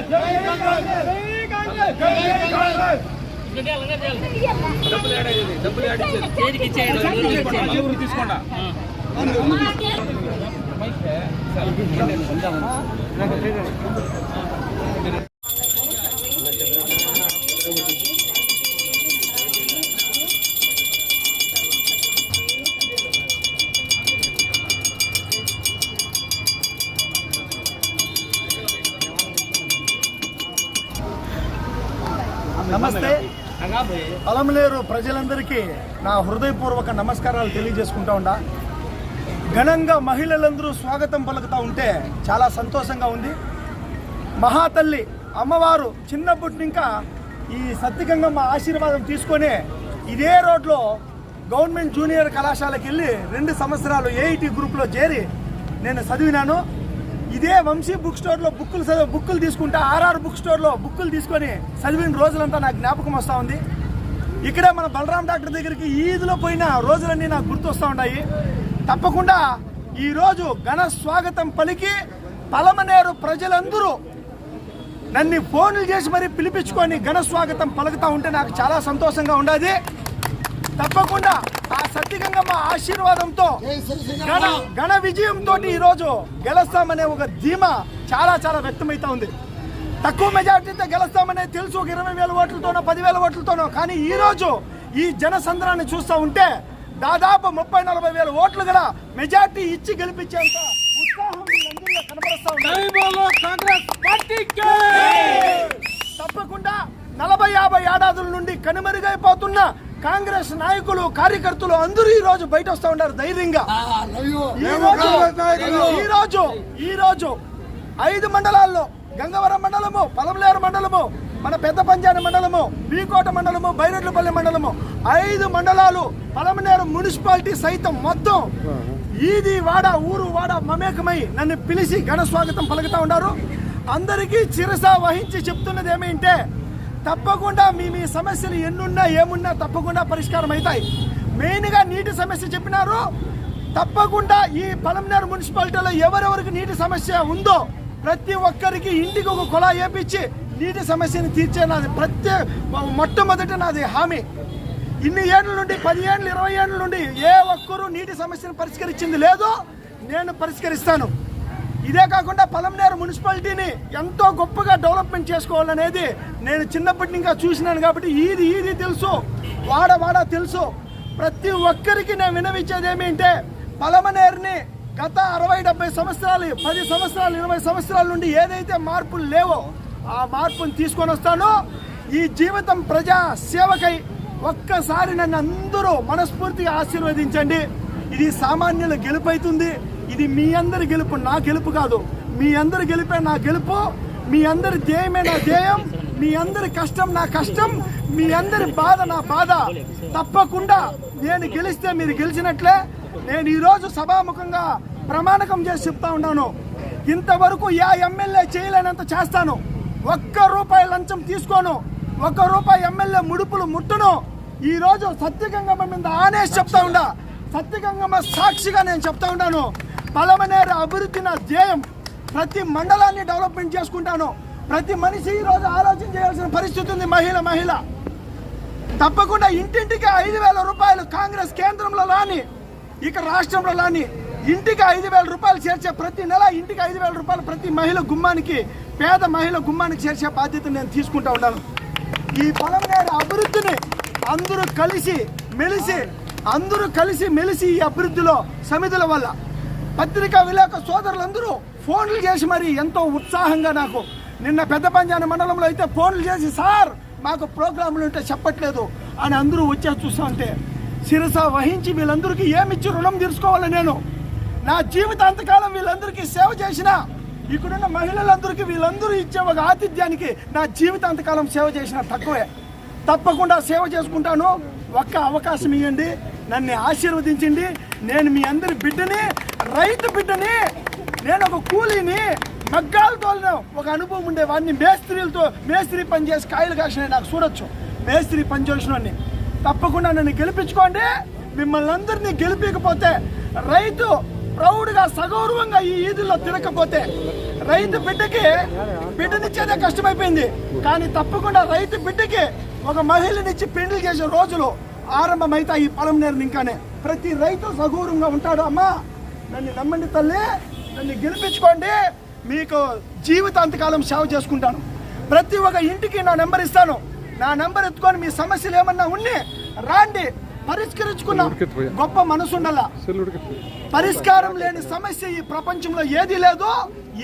డబ్బులు నమస్తే. అలంలేరు ప్రజలందరికీ నా హృదయపూర్వక నమస్కారాలు తెలియజేసుకుంటా ఉండా ఘనంగా మహిళలందరూ స్వాగతం పలుకుతూ ఉంటే చాలా సంతోషంగా ఉంది. మహాతల్లి అమ్మవారు చిన్నప్పటి ఇంకా ఈ సత్యగంగమ్మ ఆశీర్వాదం తీసుకొని ఇదే రోడ్లో గవర్నమెంట్ జూనియర్ కళాశాలకు వెళ్ళి రెండు సంవత్సరాలు ఏఐటి గ్రూప్లో చేరి నేను చదివినాను. ఇదే వంశీ బుక్ స్టోర్లో బుక్కులు చదివి బుక్కులు తీసుకుంటా ఆర్ఆర్ బుక్ స్టోర్లో బుక్కులు తీసుకొని చదివిన రోజులంతా నాకు జ్ఞాపకం వస్తూ ఉంది. ఇక్కడే మన బలరాం డాక్టర్ దగ్గరికి ఈదులో పోయిన రోజులన్నీ నాకు గుర్తొస్తూ ఉన్నాయి. తప్పకుండా ఈరోజు ఘన స్వాగతం పలికి పలమనేరు ప్రజలందరూ నన్ను ఫోన్లు చేసి మరీ పిలిపించుకొని ఘన స్వాగతం పలుకుతూ ఉంటే నాకు చాలా సంతోషంగా ఉండదు. తప్పకుండా ఆ సత్యగంగమ్మ ఆశీర్వాదంతో ఘన ఘన విజయంతో ఈరోజు గెలుస్తామనే ఒక ధీమా చాలా చాలా వ్యక్తమవుతా ఉంది. తక్కువ మెజార్టీతో గెలుస్తామనే తెలుసు ఒక ఇరవై వేల ఓట్లతోనో పదివేల ఓట్లతోనో కానీ ఈ రోజు ఈ జనసంద్రాన్ని చూస్తూ ఉంటే దాదాపు ముప్పై నలభై వేల ఓట్లు కూడా మెజార్టీ ఇచ్చి గెలిపించేంత ఉత్సాహం వీళ్ళందరిలో కనబరుస్తా ఉంది. తప్పకుండా నలభై యాభై ఏడాదుల నుండి కనుమరుగైపోతున్న కాంగ్రెస్ నాయకులు కార్యకర్తలు అందరూ ఈ రోజు బయట వస్తా ఉన్నారు ధైర్యంగా. ఈ రోజు ఈ రోజు ఐదు మండలాల్లో గంగవరం మండలము పలంలేరు మండలము మన పెద్ద పంజాని మండలము బీకోట మండలము బైరెడ్లపల్లి మండలము ఐదు మండలాలు పలమనేరు మున్సిపాలిటీ సైతం మొత్తం ఈది వాడ ఊరు వాడ మమేకమై నన్ను పిలిచి ఘన స్వాగతం పలుకుతా ఉన్నారు. అందరికీ చిరస వహించి చెప్తున్నది ఏమంటే తప్పకుండా మీ మీ సమస్యలు ఎన్నున్నా ఏమున్నా తప్పకుండా పరిష్కారం అవుతాయి మెయిన్గా నీటి సమస్య చెప్పినారు. తప్పకుండా ఈ పలంనేరు మున్సిపాలిటీలో ఎవరెవరికి నీటి సమస్య ఉందో ప్రతి ఒక్కరికి ఇంటికి ఒక కుళా వేపించి నీటి సమస్యని తీర్చే నాది ప్రత్యేక మొట్టమొదటి నాది హామీ. ఇన్ని ఏళ్ళ నుండి పది ఏళ్ళు ఇరవై ఏళ్ళ నుండి ఏ ఒక్కరూ నీటి సమస్యను పరిష్కరించింది లేదో. నేను పరిష్కరిస్తాను. ఇదే కాకుండా పలంనేరు మున్సిపాలిటీని ఎంతో గొప్పగా డెవలప్మెంట్ చేసుకోవాలనేది నేను చిన్నప్పటి ఇంకా చూసినాను కాబట్టి ఈది ఈది తెలుసు వాడ వాడ తెలుసు. ప్రతి ఒక్కరికి నేను వినవించేది ఏమిటంటే పలమనేరుని గత అరవై డెబ్బై సంవత్సరాలు పది సంవత్సరాలు ఇరవై సంవత్సరాల నుండి ఏదైతే మార్పులు లేవో ఆ మార్పును తీసుకొని వస్తానో. ఈ జీవితం ప్రజా సేవకై ఒక్కసారి నన్ను అందరూ మనస్ఫూర్తిగా ఆశీర్వదించండి. ఇది సామాన్యుల గెలుపు అవుతుంది ఇది మీ అందరి గెలుపు నా గెలుపు కాదు. మీ అందరి గెలిపే నా గెలుపు మీ అందరి ధ్యేయమే నా ధ్యేయం మీ అందరి కష్టం నా కష్టం మీ అందరి బాధ నా బాధ. తప్పకుండా నేను గెలిస్తే మీరు గెలిచినట్లే. నేను ఈరోజు సభాముఖంగా ప్రమాణకం చేసి చెప్తా ఉన్నాను. ఇంతవరకు యా ఎమ్మెల్యే చేయలేనంత చేస్తాను. ఒక్క రూపాయి లంచం తీసుకోను. ఒక్క రూపాయి ఎమ్మెల్యే ముడుపులు ముట్టను. ఈ రోజు సత్యగంగమ్మ మీద ఆనేసి చెప్తా ఉండా సత్యగంగమ్మ సాక్షిగా నేను చెప్తా ఉన్నాను. పలమనేరు అభివృద్ధి నా ధ్యేయం. ప్రతి మండలాన్ని డెవలప్మెంట్ చేసుకుంటాను. ప్రతి మనిషి ఈ రోజు ఆలోచన చేయాల్సిన పరిస్థితి ఉంది మహిళ మహిళ. తప్పకుండా ఇంటింటికి ఐదు వేల రూపాయలు కాంగ్రెస్ కేంద్రంలో లాని ఇక రాష్ట్రంలో లాని ఇంటికి ఐదు వేల రూపాయలు చేర్చే ప్రతి నెల ఇంటికి ఐదు వేల రూపాయలు ప్రతి మహిళ గుమ్మానికి పేద మహిళ గుమ్మానికి చేర్చే బాధ్యత నేను తీసుకుంటా ఉన్నాను. ఈ పొలంనేరు అభివృద్ధిని అందరూ కలిసి మెలిసి అందరూ కలిసి మెలిసి ఈ అభివృద్ధిలో సమితుల వల్ల పత్రికా విలేక సోదరులందరూ ఫోన్లు చేసి మరి ఎంతో ఉత్సాహంగా నాకు నిన్న పెద్ద పంజాన మండలంలో అయితే ఫోన్లు చేసి సార్ మాకు ప్రోగ్రాంలు ఉంటే చెప్పట్లేదు అని అందరూ వచ్చేసి చూస్తా ఉంటే శిరస వహించి వీళ్ళందరికీ ఏమిచ్చి రుణం తీర్చుకోవాలి నేను? నా జీవితాంతకాలం వీళ్ళందరికీ సేవ చేసిన ఇక్కడున్న మహిళలందరికీ వీళ్ళందరూ ఇచ్చే ఒక ఆతిథ్యానికి నా జీవితాంతకాలం సేవ చేసిన తక్కువే. తప్పకుండా సేవ చేసుకుంటాను. ఒక్క అవకాశం ఇవ్వండి నన్ను ఆశీర్వదించండి. నేను మీ అందరి బిడ్డని రైతు బిడ్డని నేను ఒక కూలీని మగ్గాలతో ఒక అనుభవం ఉండే వాడిని మేస్త్రీలతో మేస్త్రి పని చేసి కాయలు కాసిన నాకు చూడొచ్చు. మేస్త్రి పని చేసిన తప్పకుండా నన్ను గెలిపించుకోండి. మిమ్మల్ని అందరినీ గెలిపించకపోతే రైతు ప్రౌడ్గా సగౌరవంగా ఈ ఈదుల్లో తిరగకపోతే రైతు బిడ్డకి బిడ్డనిచ్చేదే కష్టమైపోయింది. కానీ తప్పకుండా రైతు బిడ్డకి ఒక మహిళనిచ్చి పెండ్లు చేసే రోజులు ఆరంభమైతాయి ఈ పొలం నేరు ఇంకానే. ప్రతి రైతు సగౌరవంగా ఉంటాడు అమ్మా. నన్ను నమ్మండి తల్లి నన్ను గెలిపించుకోండి. మీకు జీవితాంతకాలం సేవ చేసుకుంటాను. ప్రతి ఒక్క ఇంటికి నా నెంబర్ ఇస్తాను. నా నెంబర్ ఎత్తుకొని మీ సమస్యలు ఏమన్నా ఉన్ని రాండి. పరిష్కరించుకున్నాం గొప్ప మనసు ఉండాల పరిష్కారం లేని సమస్య ఈ ప్రపంచంలో ఏది లేదు.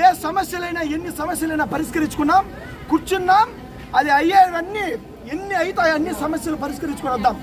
ఏ సమస్యలైనా ఎన్ని సమస్యలైనా పరిష్కరించుకున్నాం. కూర్చున్నాం. అది అయ్యేవన్నీ ఎన్ని అవుతాయి అన్ని సమస్యలు పరిష్కరించుకొని వద్దాం.